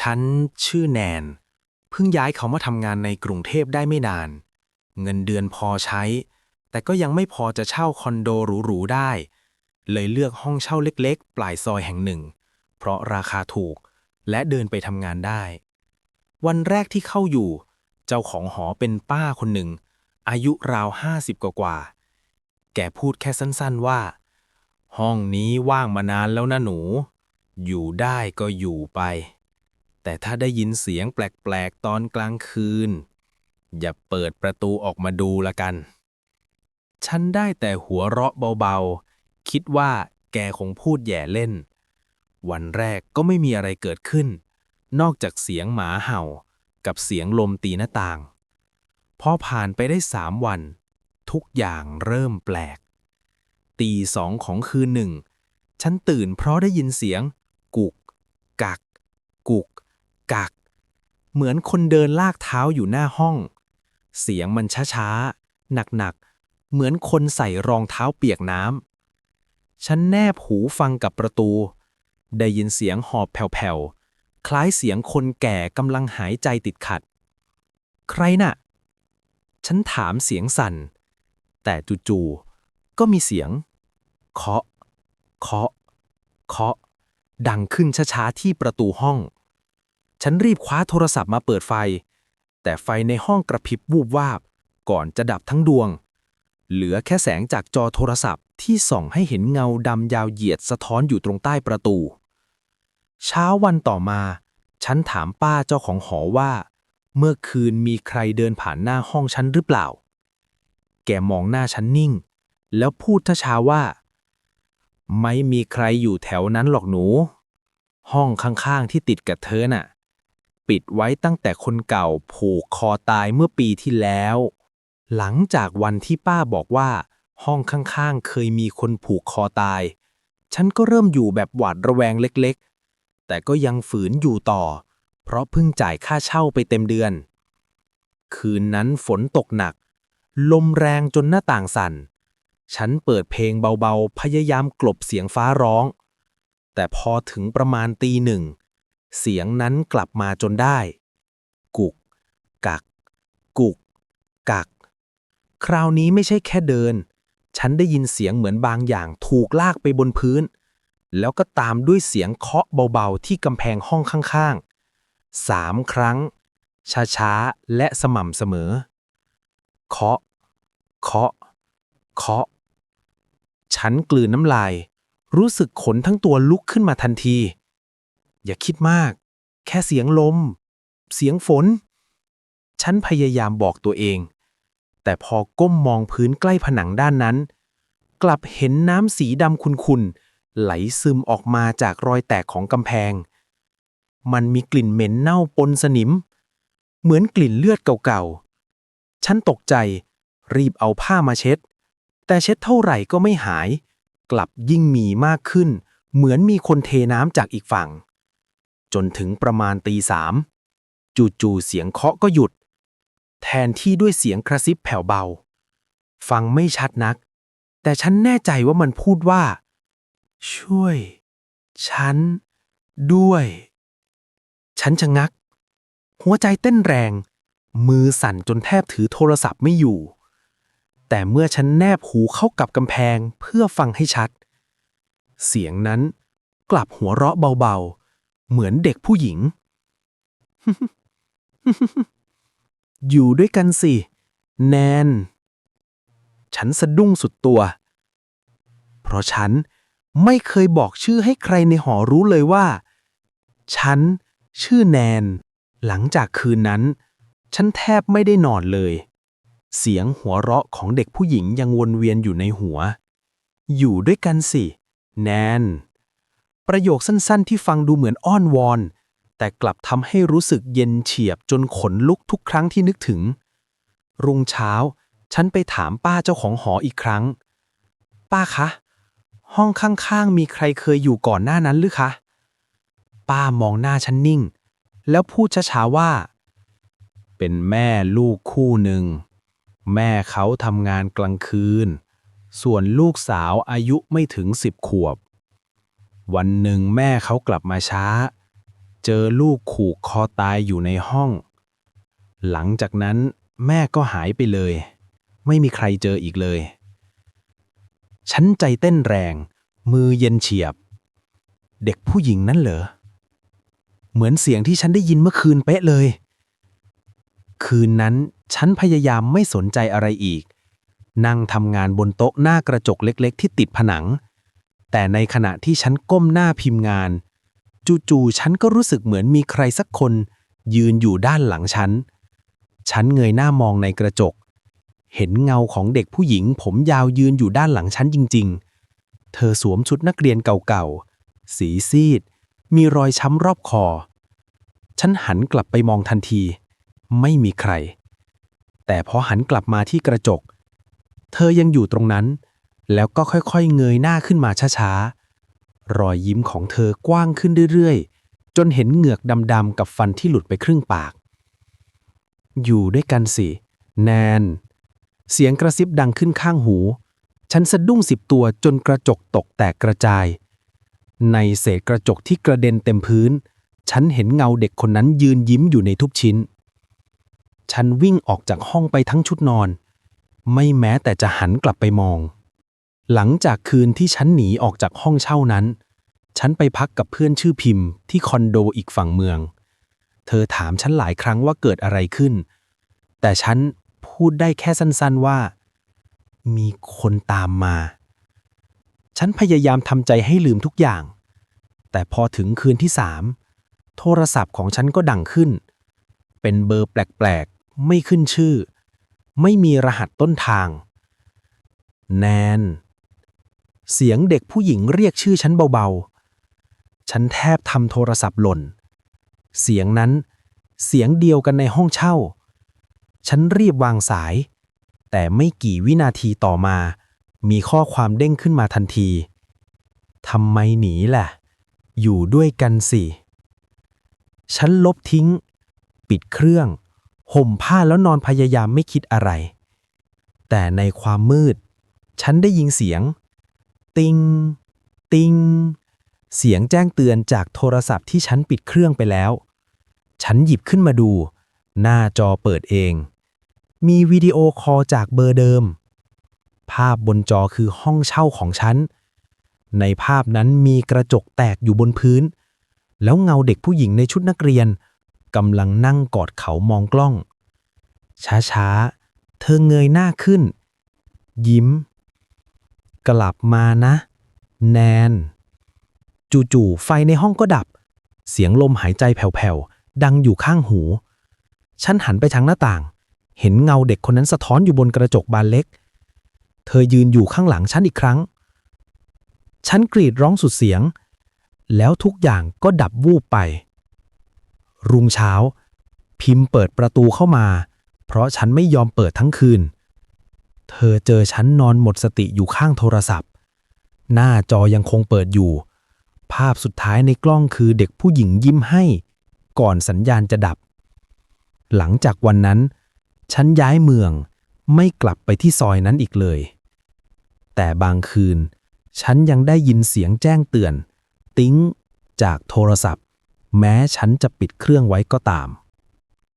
ฉันชื่อแนน เพิ่งย้ายเขามาทำงานในกรุงเทพได้ไม่นาน เงินเดือนพอใช้ แต่ก็ยังไม่พอจะเช่าคอนโดหรูๆได้ เลยเลือกห้องเช่าเล็กๆ ปลายซอยแห่งหนึ่ง เพราะราคาถูกและเดินไปทำงานได้ วันแรกที่เข้าอยู่ เจ้าของหอเป็นป้าคนหนึ่ง อายุราวห้าสิบกว่าๆแกพูดแค่สั้นๆว่า ห้องนี้ว่างมานานแล้วนะหนู อยู่ได้ก็อยู่ไป แต่ถ้าได้ยินเสียงแปลกๆตอนกลางคืน อย่าเปิดประตูออกมาดูละกัน ฉันได้แต่หัวเราะเบาๆ คิดว่าแกคงพูดแย่เล่น วันแรกก็ไม่มีอะไรเกิดขึ้น นอกจากเสียงหมาเห่ากับเสียงลมตีหน้าต่าง พอผ่านไปได้สามวัน ทุกอย่างเริ่มแปลก ตีสองของคืนหนึ่ง ฉันตื่นเพราะได้ยินเสียง กุก กัก กุก กัก เหมือนคนเดินลากเท้าอยู่หน้าห้อง เสียงมันช้าๆ หนักๆ เหมือนคนใส่รองเท้าเปียกน้ำ ฉันแนบหูฟังกับประตู ได้ยินเสียงหอบแผ่วๆ คล้ายเสียงคนแก่กำลังหายใจติดขัด ใครน่ะ ฉันถามเสียงสั่น แต่จู่ๆ ก็มีเสียง เคาะ เคาะ เคาะ ดังขึ้นช้าๆ ที่ประตูห้อง ฉันรีบคว้าโทรศัพท์มาเปิดไฟ แต่ไฟในห้องกระพริบวูบวาบ ก่อนจะดับทั้งดวง เหลือแค่แสงจากจอโทรศัพท์ที่ส่องให้เห็นเงาดำยาวเหยียดสะท้อนอยู่ตรงใต้ประตู เช้าวันต่อมา ฉันถามป้าเจ้าของหอว่า เมื่อคืนมีใครเดินผ่านหน้าห้องฉันหรือเปล่า แกมองหน้าฉันนิ่ง แล้วพูดช้าๆว่า ไม่มีใครอยู่แถวนั้นหรอกหนู ห้องข้างๆที่ติดกับเธอน่ะ ปิดไว้ตั้งแต่คนเก่าผูกคอตายเมื่อปีที่แล้ว หลังจากวันที่ป้าบอกว่า ห้องข้างๆ เคยมีคนผูกคอตาย ฉันก็เริ่มอยู่แบบหวาดระแวงเล็กๆ แต่ก็ยังฝืนอยู่ต่อ เพราะเพิ่งจ่ายค่าเช่าไปเต็มเดือน คืนนั้นฝนตกหนัก ลมแรงจนหน้าต่างสั่น ฉันเปิดเพลงเบาๆ พยายามกลบเสียงฟ้าร้อง แต่พอถึงประมาณตีหนึ่ง เสียงนั้นกลับมาจนได้ กุก กัก กุก กัก คราวนี้ไม่ใช่แค่เดิน ฉันได้ยินเสียงเหมือนบางอย่างถูกลากไปบนพื้น แล้วก็ตามด้วยเสียงเคาะเบาๆที่กำแพงห้องข้างๆสามครั้ง ช้าๆ และสม่ำเสมอ เคาะ เคาะ เคาะ ฉันกลืนน้ำลาย รู้สึกขนทั้งตัวลุกขึ้นมาทันที อย่าคิดมาก แค่เสียงลม เสียงฝน ฉันพยายามบอกตัวเอง แต่พอก้มมองพื้นใกล้ผนังด้านนั้น กลับเห็นน้ำสีดำขุ่นๆไหลซึมออกมาจากรอยแตกของกำแพง มันมีกลิ่นเหม็นเน่าปนสนิม เหมือนกลิ่นเลือดเก่าๆ ฉันตกใจรีบเอาผ้ามาเช็ด แต่เช็ดเท่าไหร่ก็ไม่หาย กลับยิ่งมีมากขึ้น เหมือนมีคนเทน้ำจากอีกฝั่ง จนถึงประมาณตีสามจู่ๆเสียงเคาะก็หยุด แทนที่ด้วยเสียงกระซิบแผ่วเบา ฟังไม่ชัดนัก แต่ฉันแน่ใจว่ามันพูดว่า ช่วย ฉัน ด้วย ฉันชะงัก หัวใจเต้นแรง มือสั่นจนแทบถือโทรศัพท์ไม่อยู่ แต่เมื่อฉันแนบหูเข้ากับกำแพงเพื่อฟังให้ชัด เสียงนั้นกลับหัวเราะเบาๆ เหมือนเด็กผู้หญิง อยู่ด้วยกันสิ แนน ฉันสะดุ้งสุดตัว เพราะฉันไม่เคยบอกชื่อให้ใครในหอรู้เลยว่า ฉันชื่อแนน หลังจากคืนนั้น ฉันแทบไม่ได้นอนเลย เสียงหัวเราะของเด็กผู้หญิงยังวนเวียนอยู่ในหัว อยู่ด้วยกันสิ แนน ประโยคสั้นๆ ที่ฟังดูเหมือนอ้อนวอน แต่กลับทำให้รู้สึกเย็นเฉียบจนขนลุกทุกครั้งที่นึกถึง รุ่งเช้า ฉันไปถามป้าเจ้าของหออีกครั้ง ป้าคะ ห้องข้างๆ มีใครเคยอยู่ก่อนหน้านั้นหรือคะ ป้ามองหน้าฉันนิ่ง แล้วพูดช้าๆว่า เป็นแม่ลูกคู่หนึ่ง แม่เขาทำงานกลางคืน ส่วนลูกสาวอายุไม่ถึงสิบขวบ วันหนึ่งแม่เขากลับมาช้า เจอลูกขู่คอตายอยู่ในห้อง หลังจากนั้นแม่ก็หายไปเลย ไม่มีใครเจออีกเลย ฉันใจเต้นแรง มือเย็นเฉียบ เด็กผู้หญิงนั่นเหรอ เหมือนเสียงที่ฉันได้ยินเมื่อคืนเป๊ะเลย คืนนั้นฉันพยายามไม่สนใจอะไรอีก นั่งทำงานบนโต๊ะหน้ากระจกเล็ก ๆ ที่ติดผนัง แต่ในขณะที่ฉันก้มหน้าพิมพ์งาน จู่ๆฉันก็รู้สึกเหมือนมีใครสักคน ยืนอยู่ด้านหลังฉัน ฉันเงยหน้ามองในกระจก เห็นเงาของเด็กผู้หญิง ผมยาวยืนอยู่ด้านหลังฉันจริง ๆ เธอสวมชุดนักเรียนเก่าๆ สีซีด มีรอยช้ำรอบคอ ฉันหันกลับไปมองทันที ไม่มีใคร แต่พอหันกลับมาที่กระจก เธอยังอยู่ตรงนั้น แล้วก็ค่อยๆ เงยหน้าขึ้นมาช้าๆ รอยยิ้มของเธอกว้างขึ้นเรื่อยๆ จนเห็นเหงือกดำๆกับฟันที่หลุดไปครึ่งปาก อยู่ด้วยกันสิ แนน เสียงกระซิบดังขึ้นข้างหู ฉันสะดุ้งสิบตัวจนกระจกตกแตกกระจาย ในเศษกระจกที่กระเด็นเต็มพื้น ฉันเห็นเงาเด็กคนนั้นยืนยิ้มอยู่ในทุกชิ้น ฉันวิ่งออกจากห้องไปทั้งชุดนอน ไม่แม้แต่จะหันกลับไปมอง หลังจากคืนที่ฉันหนีออกจากห้องเช่านั้น ฉันไปพักกับเพื่อนชื่อพิมพ์ที่คอนโดอีกฝั่งเมือง เธอถามฉันหลายครั้งว่าเกิดอะไรขึ้น แต่ฉันพูดได้แค่สั้นๆว่า มีคนตามมา ฉันพยายามทำใจให้ลืมทุกอย่าง แต่พอถึงคืนที่สามโทรศัพท์ของฉันก็ดังขึ้น เป็นเบอร์แปลกๆ ไม่ขึ้นชื่อ ไม่มีรหัสต้นทาง แนน เสียงเด็กผู้หญิงเรียกชื่อฉันเบาๆ ฉันแทบทำโทรศัพท์หล่น เสียงนั้นเสียงเดียวกันในห้องเช่า ฉันรีบวางสาย แต่ไม่กี่วินาทีต่อมา มีข้อความเด้งขึ้นมาทันที ทำไมหนีล่ะ อยู่ด้วยกันสิ ฉันลบทิ้ง ปิดเครื่อง ห่มผ้าแล้วนอนพยายามไม่คิดอะไร แต่ในความมืด ฉันได้ยินเสียง ติง ติง เสียงแจ้งเตือนจากโทรศัพท์ที่ฉันปิดเครื่องไปแล้ว ฉันหยิบขึ้นมาดู หน้าจอเปิดเอง มีวิดีโอคอลจากเบอร์เดิม ภาพบนจอคือห้องเช่าของฉัน ในภาพนั้นมีกระจกแตกอยู่บนพื้น แล้วเงาเด็กผู้หญิงในชุดนักเรียนกำลังนั่งกอดเขามองกล้อง ช้าๆ เธอเงยหน้าขึ้น ยิ้ม กลับมานะ แนน จู่ๆไฟในห้องก็ดับ เสียงลมหายใจแผ่วๆ ดังอยู่ข้างหู ฉันหันไปทางหน้าต่าง เห็นเงาเด็กคนนั้นสะท้อนอยู่บนกระจกบานเล็ก เธอยืนอยู่ข้างหลังฉันอีกครั้ง ฉันกรีดร้องสุดเสียง แล้วทุกอย่างก็ดับวูบไป รุ่งเช้า พิมพ์เปิดประตูเข้ามา เพราะฉันไม่ยอมเปิดทั้งคืน เธอเจอฉันนอนหมดสติอยู่ข้างโทรศัพท์ หน้าจอยังคงเปิดอยู่ ภาพสุดท้ายในกล้องคือเด็กผู้หญิงยิ้มให้ ก่อนสัญญาณจะดับ หลังจากวันนั้น ฉันย้ายเมืองไม่กลับไปที่ซอยนั้นอีกเลย แต่บางคืน ฉันยังได้ยินเสียงแจ้งเตือน ติ้งจากโทรศัพท์ แม้ฉันจะปิดเครื่องไว้ก็ตาม